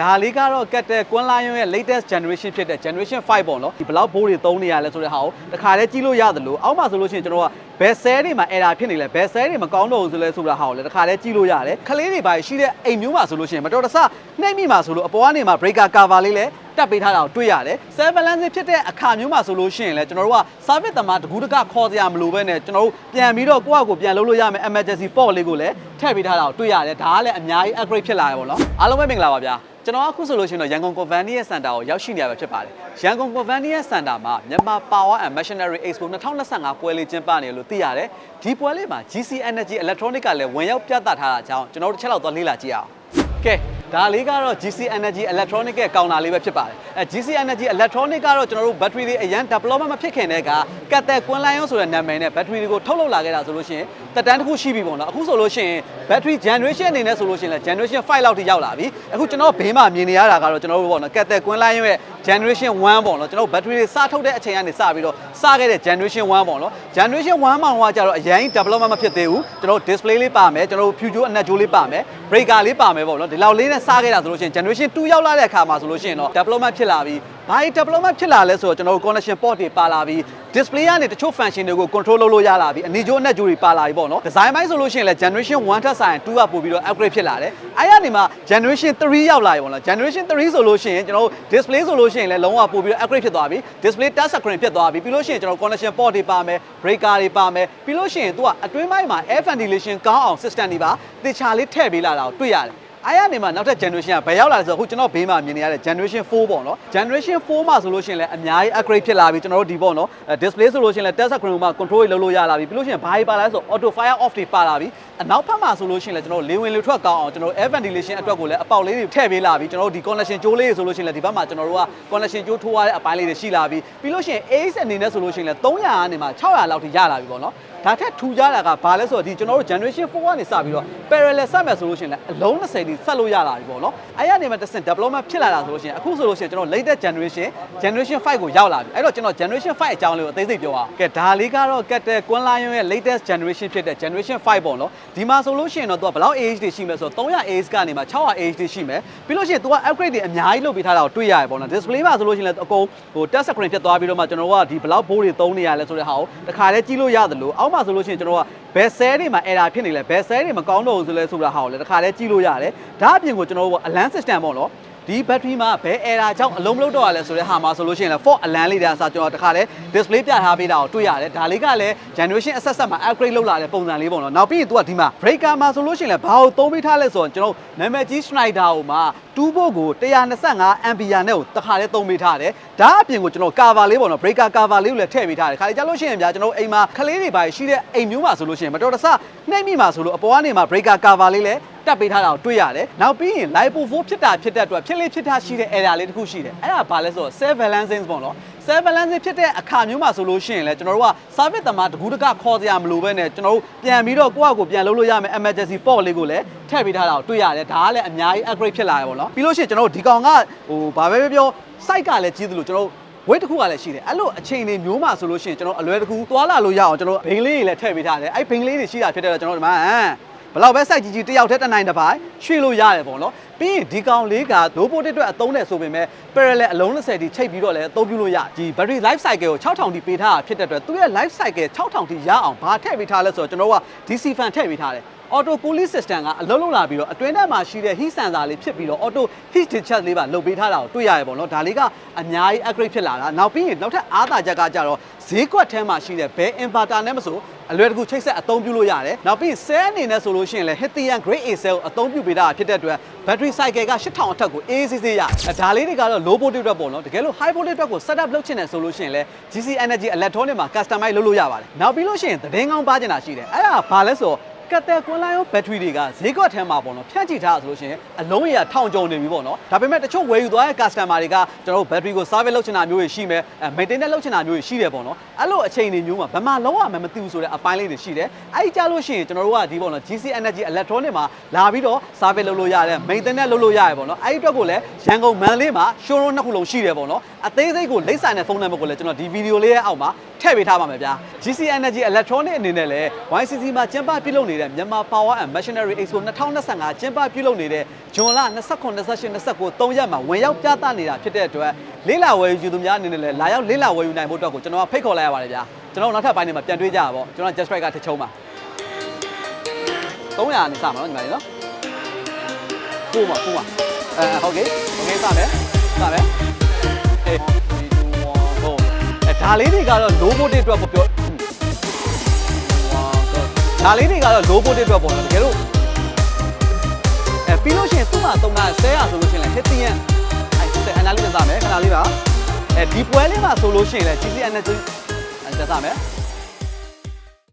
ဒါလေးကတော့ကတ်တဲ့ကွန်လိုင်းရဲ့ latest generation ဖြစ်တဲ့ generation 5ပေါ့နော်ဒီဘလောက်ဘိုးတွေသုံးနေရလဲဆိုတဲ့ဟာကိုတခါတည်းကြည့်လို့ရသလိုအောက်မှာဆိုလို့ရှိရင်ကျွန်တော်ကဘယ်ဆဲတွေမှာ error ဖြစ်နေလဲဘယ်ဆဲတွေမကောင်းတော့ဘူးဆိုလဲဆိုတာဟာကိုလည်းတခါတည်းကြည့်လို့ရတယ်ခလေးတွေပါရှိတဲ့အိမ်မျိုးမှာဆိုလို့ရှိရင်မတော်တဆနှိမ့်မိမှာဆိုလို့အပေါ်ကနေမှာ breaker cover လေးလည်းတက်ပေးထားတာကိုတွေ့ရတယ်7 balance ဖြစ်တဲ့အခါမျိုးမှာဆိုလို့ရှိရင်လည်းကျွန်တော်တို့က service တမတကူးတကခေါ်စရာမလိုဘဲနဲ့ကျွန်တော်တို့ပြန်ပြီးတော့ကိုယ့်အကိုပြန်လုပ်လို့ရမယ် emergency port လေးကိုလည်းထည့်ပေးထားတာကိုတွေ့ရတယ်ဒါကလည်းအများကြီး upgrade ဖြစ်လာရပါတော့အားလုံးပဲမင်္ဂလာပါဗျာ ကျွန်တော်အခုဆိုလို့ရှိရင်တော့ရန်ကုန် Convenience Center ကိုရောက်ရှိနေရပဲဖြစ်ပါတယ်ရန်ကုန် Convenience Center မှာမြန်မာ Power and Machinery Expo 2025ပွဲလေးကျင်းပနေလို့သိရတယ်ဒီပွဲလေးမှာ GC Energy Electronic ကလည်းဝင်ရောက်ပြသထားတာကြောင့်ကျွန်တော်တို့တစ်ချက်လောက်သွားလေ့လာကြည့်အောင်ကဲ ဒါလေးကတော့ GC Energy Electronic ရဲ့ကောင်တာလေးပဲဖြစ်ပါတယ်အဲ GC Energy Electronic ကတော့ကျွန်တော်တို့ battery တွေအရန် development မဖြစ်ခင်တည်းကကတ်တဲ့ကွန်လိုင်းရုံးဆိုတဲ့နာမည်နဲ့ battery တွေကိုထုတ်လုပ်လာခဲ့တာဆိုလို့ရှိရင်တက်တန်းတစ်ခုရှိပြီပေါ့နော်အခုဆိုလို့ရှိရင် battery generation အနေနဲ့ဆိုလို့ရှိရင်လည်း generation 5လောက်ထိရောက်လာပြီအခုကျွန်တော်ဘေးမှာမြင်နေရတာကတော့ကျွန်တော်တို့ပေါ့နော်ကတ်တဲ့ကွန်လိုင်းရုံးရဲ့ generation 1ပေါ့နော်ကျွန်တော်တို့ battery တွေစထုတ်တဲ့အချိန်ကနေစပြီးတော့စခဲ့တဲ့ generation 1ပေါ့နော် generation 1မှာဟိုကကြတော့အရင် development မဖြစ်သေးဘူးကျွန်တော်တို့ display လေးပါမယ်ကျွန်တော်တို့ future အနက်ကြိုးလေးပါမယ် breaker လေးပါမယ်ပေါ့နော်ဒီလောက်လေးနဲ့စခဲ့တာဆိုလို့ရှိရင် generation 2ရောက်လာတဲ့အခါမှာဆိုလို့ရှိရင်တော့ development ဖြစ်လာပြီးဘာ development ဖြစ်လာလဲဆိုတော့ကျွန်တော်တို့ connection port တွေပါလာပြီး display ကနေတချို့ function တွေကို control လုပ်လို့ရလာပြီးအနီကြိုးအနက်ကြိုးတွေပါလာပြီပေါ့နော် design ပိုင်းဆိုလို့ရှိရင်လည်း generation 1ထက်ဆိုင်2ကပို့ပြီးတော့ upgrade ဖြစ်လာတယ်အဲ့ရနေမှာ generation 3ရောက်လာပြီပေါ့နော် generation 3ဆိုလို့ရှိရင်ကျွန်တော်တို့ display ဆိုလို့ရှိရင်လည်းလုံးဝပို့ပြီးတော့ upgrade ဖြစ်သွားပြီ display touch screen ဖြစ်သွားပြီပြီးလို့ရှိရင်ကျွန်တော် connection port တွေပါမယ် breaker တွေပါမယ်ပြီးလို့ရှိရင်သူကအတွင်းပိုင်းမှာ air ventilation ကောင်းအောင် system တွေပါတေချာလေးထည့်ပေးလာတာကိုတွေ့ရတယ် အဲ့ရနေမှာနောက်ထပ် generation ကဘယ်ရောက်လာလဲဆိုတော့အခုကျွန်တော်ဘေးမှာမြင်နေရတဲ့ generation 4ပေါ့နော် generation 4မှာဆိုလို့ရှိရင်လည်းအများကြီး upgrade ဖြစ်လာပြီကျွန်တော်တို့ဒီပေါ့နော်အဲ display ဆိုလို့ရှိရင်လည်း touch screen မှာ control တွေလုပ်လို့ရလာပြီပြီးလို့ရှိရင်ဘာကြီးပါလဲဆို auto fire off တွေပါလာပြီအနောက်ဘက်မှာဆိုလို့ရှိရင်လည်းကျွန်တော်လေဝင်လေထွက်ကောင်းအောင်ကျွန်တော် air ventilation အတွက်ကိုလည်းအပေါက်လေးတွေထည့်ပေးလာပြီကျွန်တော်တို့ဒီ connection ကြိုးလေးတွေဆိုလို့ရှိရင်လည်းဒီဘက်မှာကျွန်တော်တို့က connection ကြိုးထိုးရတဲ့အပိုင်းလေးတွေရှိလာပြီပြီးလို့ရှိရင် AX အနေနဲ့ဆိုလို့ရှိရင်လည်း300ကနေမှ600လောက်ထိရလာပြီပေါ့နော် ဒါထက်ထူကြတာကဘာလဲဆိုတော့ဒီကျွန်တော်တို့ generation 4ကနေစပြီးတော့ parallel ဆက်မယ်ဆိုလို့ရှိရင်လည်းအလုံး20တိဆက်လို့ရလာပြီပေါ့နော်အဲ့ရနေမှာတစ်ဆင့် development ဖြစ်လာတာဆိုလို့ရှိရင်အခုဆိုလို့ရှိရင်ကျွန်တော် latest generation generation 5ကိုရောက်လာပြီအဲ့တော့ကျွန်တော် generation 5အကြောင်းလေးကိုအသေးစိတ်ပြောအောင်ကဲဒါလေးကတော့ကတ်တဲ့ Quan Lion ရဲ့ latest generation ဖြစ်တဲ့ generation 5ပေါ့နော်ဒီမှာဆိုလို့ရှိရင်တော့သူကဘယ်လောက် age တွေရှိမလဲဆိုတော့300 age ကနေမှ600 age တွေရှိမယ်ပြီးလို့ရှိရင်သူက upgrade တွေအများကြီးလုပ်ပေးထားတာကိုတွေ့ရတယ်ပေါ့နော် display မှာဆိုလို့ရှိရင်လည်းအကုန်ဟို touch screen ဖြစ်သွားပြီးတော့မှကျွန်တော်တို့ကဒီဘယ်လောက်ဘိုးတွေသုံးနေရလဲဆိုတဲ့ဟာကိုတခါတည်းကြည့်လို့ရသလိုအောက်မှာဆိုလို့ရှိရင်ကျွန်တော်ကဘယ်ဆဲတွေမှာ error ဖြစ်နေလဲဘယ်ဆဲတွေမကောင်းတော့ဘူးဆိုလဲဆိုတာဟာကိုလည်းတခါတည်းကြည့်လို့ရတယ်ဒါအပြင်ကိုကျွန်တော်တို့ကအလန်း system ပေါ့နော် ဒီ battery မှာဘယ် error ကြောင့်အလုံးမလုံးတော့ရလဲဆိုတဲ့ဟာမှာဆိုလို့ရှိရင်လည်း fault အလန်းလေးတဲ့အစားကျွန်တော်တခါလဲ display ပြထားပေးတာကိုတွေ့ရတယ်ဒါလေးကလည်း generation အဆက်ဆက်မှာ upgrade လုပ်လာတဲ့ပုံစံလေးပေါ့နော်နောက်ပြီးရင် तू ကဒီမှာ breaker မှာဆိုလို့ရှိရင်လည်းဘာကိုသုံးပေးထားလဲဆိုတော့ကျွန်တော်နာမည်ကြီး Schneider ဟိုမှာ2ဘုတ်ကို125 ampere နဲ့ကိုတခါလဲသုံးပေးထားတယ်ဒါအပြင်ကိုကျွန်တော် cover လေးပေါ့နော် breaker cover လေးကိုလည်းထည့်ပေးထားတယ်ခါလေးကြလို့ရှိရင်ဗျာကျွန်တော်အိမ်မှာခလေးတွေပါရှိတဲ့အိမ်မျိုးမှာဆိုလို့ရှိရင်မတော်တဆနှိမ့်မိမှာဆိုလို့အပေါ်ကနေမှာ breaker cover လေးလည်း တက်ပေးထားတာကိုတွေ့ရတယ်။နောက်ပြီးရင် lipo 4ဖြစ်တာဖြစ်တဲ့အတွက်ဖြစ်လေဖြစ်တာရှိတဲ့ error လေးတစ်ခုရှိတယ်။အဲ့ဒါဘာလဲဆိုတော့ self balancing ပေါ့နော်။ self balancing ဖြစ်တဲ့အခါမျိုးမှာဆိုလို့ရှိရင်လည်းကျွန်တော်တို့က service တမတကူးတကခေါ်စရာမလိုဘဲနဲ့ကျွန်တော်တို့ပြန်ပြီးတော့ကိုယ့်အကိုပြန်လုပ်လို့ရမယ် emergency port လေးကိုလည်းထည့်ပေးထားတာကိုတွေ့ရတယ်။ဒါကလည်းအများကြီး upgrade ဖြစ်လာရပါတော့။ပြီးလို့ရှိရင်ကျွန်တော်တို့ဒီကောင်ကဟိုဘာပဲပြော site ကလည်းကြီးသလိုကျွန်တော်တို့ဝိတ်တစ်ခုကလည်းရှိတယ်အဲ့လိုအချိန်တွေမျိုးမှာဆိုလို့ရှိရင်ကျွန်တော်အလွယ်တကူသွားလာလို့ရအောင်ကျွန်တော်ဘိန်းလေးတွေလည်းထည့်ပေးထားတယ်အဲ့ဘိန်းလေးတွေရှိတာဖြစ်တဲ့တော့ကျွန်တော်ဒီမှာဟမ် ဘလောက်ပဲစိုက်ကြီးကြီးတယောက်တည်းတစ်နိုင်တစ်ပိုင်းရွှေ့လို့ရတယ်ပေါ့နော် ပြီးရင်ဒီကောင်လေးက low volt အတွက်အသုံးနဲ့ဆိုပေမဲ့ parallel အလုံး20တိချိတ်ပြီးတော့လည်းအသုံးပြုလို့ရဒီ battery life cycle ကို6000တိပေးထားတာဖြစ်တဲ့အတွက်သူရဲ့ life cycle 6000တိရအောင်ဘာထည့်ပေးထားလဲဆိုတော့ကျွန်တော်က DC fan ထည့်ပေးထားတယ် auto cooling system ကအလုံးလုံးလာပြီးတော့အတွင်းထဲမှာရှိတဲ့ heat sensor လေးဖြစ်ပြီးတော့ auto heat discharge လေးပါလုပ်ပေးထားတာကိုတွေ့ရတယ်ပေါ့နော်ဒါလေးကအများကြီး upgrade ဖြစ်လာတာနောက်ပြီးရင်နောက်ထပ်အားသာချက်ကကြတော့ဈေးကွက်ထဲမှာရှိတဲ့ဘယ် inverter နဲ့မဆိုအလွယ်တကူချိတ်ဆက်အသုံးပြုလို့ရတယ်နောက်ပြီးရင် cell အနေနဲ့ဆိုလို့ရှိရင်လည်း Lithium grade A cell ကိုအသုံးပြုပေးတာဖြစ်တဲ့အတွက် battery cycle က8000အထက်ကိုအေးဆေးဆေးရအဲဒါလေးတွေကတော့ low voltage အတွက်ပေါ့နော်တကယ်လို့ high voltage အတွက်ကို setup လုပ်ချင်တယ်ဆိုလို့ရှိရင်လည်း GC Energy Electronic မှာ customize လုပ်လို့ရပါတယ်နောက်ပြီးလို့ရှိရင်သတင်းကောင်းပါကျင်တာရှိတယ်အဲ့ဒါဘာလဲဆိုတော့ ကတ်တဲ့ကွန်လိုင်းရောဘက်ထရီတွေကဈေးကွက်ထဲမှာပေါ့နော်ဖြန့်ချိထားဆိုလို့ရှိရင်အလုံးရထောင်ကျုံနေပြီပေါ့နော်ဒါပေမဲ့တချို့ဝယ်ယူသွားတဲ့ customer တွေကကျွန်တော်တို့ဘက်ထရီကို service လုပ်ချင်တာမျိုးတွေရှိမယ်အဲ maintenance လုပ်ချင်တာမျိုးတွေရှိတယ်ပေါ့နော်အဲ့လိုအချိန်တွေမျိုးမှာဘယ်မှာလုံးဝမမသိဘူးဆိုတဲ့အပိုင်းလေးတွေရှိတယ်အဲ့ဒီကြလို့ရှိရင်ကျွန်တော်တို့ကဒီပေါ့နော် GC Energy Electronic မှာလာပြီးတော့ service လုပ်လို့ရတယ် maintenance လုပ်လို့ရတယ်ပေါ့နော်အဲ့ဒီအတွက်ကိုလည်းရန်ကုန်မန်လေးမှာ showroom နှစ်ခုလုံးရှိတယ်ပေါ့နော်အသေးစိတ်ကိုလိပ်စာနဲ့ဖုန်းနံပါတ်ကိုလည်းကျွန်တော်ဒီဗီဒီယိုလေးရဲ့အောက်မှာ ထထည့်ပေးထားပါမယ်ဗျာ GC Energy Electronic အနေနဲ့လည်း YCC မှာကျင်းပပြုလုပ်နေတဲ့မြန်မာ Power and Machinery Expo 2025ကျင်းပပြုလုပ်နေတဲ့ဇွန်လ29 28 29 3ရက်မှာဝင်ရောက်ပြသနေတာဖြစ်တဲ့အတွက်လေးလာဝယ်ယူသူများအနေနဲ့လည်းလာရောက်လေးလာဝယ်ယူနိုင်ဖို့အတွက်ကိုကျွန်တော်ကဖိတ်ခေါ်လိုက်ရပါတယ်ဗျာကျွန်တော်တို့နောက်ထပ်ပိုင်းတွေမှာပြန်တွေ့ကြရပါပေါ့ကျွန်တော် Just Strike ကတစ်ချုံပါ300နဲ့စမှာနော်ညီမလေးနော်ပို့ပါပို့ပါအဲဟုတ်ကဲ့ဟုတ်ကဲ့စမယ်စမယ်အေးဟုတ်အဲ ဒါလေးတွေကတော့ low voltage အတွက်ပေါ့ပြောဒါလေးတွေကတော့ low voltage အတွက်ပေါ့နော်တကယ်လို့အဲပြီးလို့ရှိရင်သူ့မှာသုံးတာဆဲရဆိုလို့ရှိရင်လည်း hit ရင်အဲ analysis စမယ်ခဏလေးပါအဲဒီပွဲလေးမှာဆိုလို့ရှိရင်လည်း GC energy အဲစမယ်